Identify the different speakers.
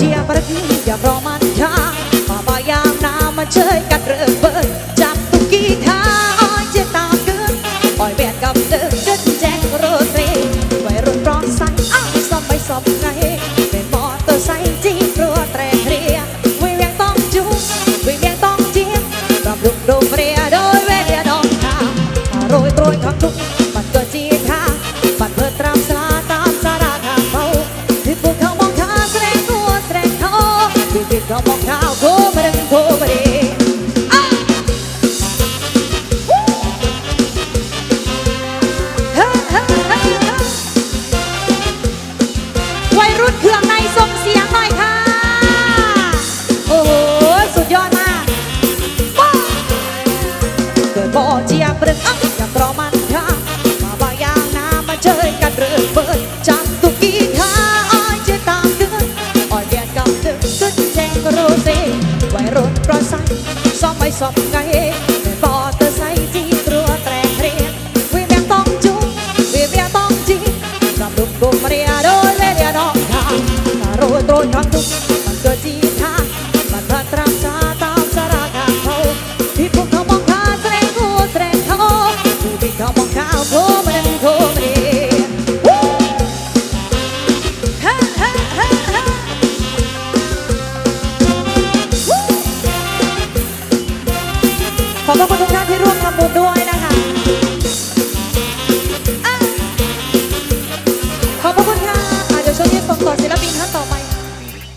Speaker 1: ชียประดีอย่ารอมันช้ามา้ายามน้ามาเชยกันเริ่มเบิดจับตุกี้ท้าอ้อยเจตาเกินปล่อยแบดกับเดิมกึนแจ้งรถเร่ไว้รนร้องสั่งอ้ายซ่อมไปซ่อมไงเป็นมอเตอร์ไซค์จีบรัวแตรเรียวิ่งเวียงต้องจุกวิ่งเวียงต้องเจียมรับลุกโดมเรียโดยเวียดนงทางมโรยโรยทั้งทุกสอบไงอบคุณทุกท่านที่ร่วมทำบุญด้วย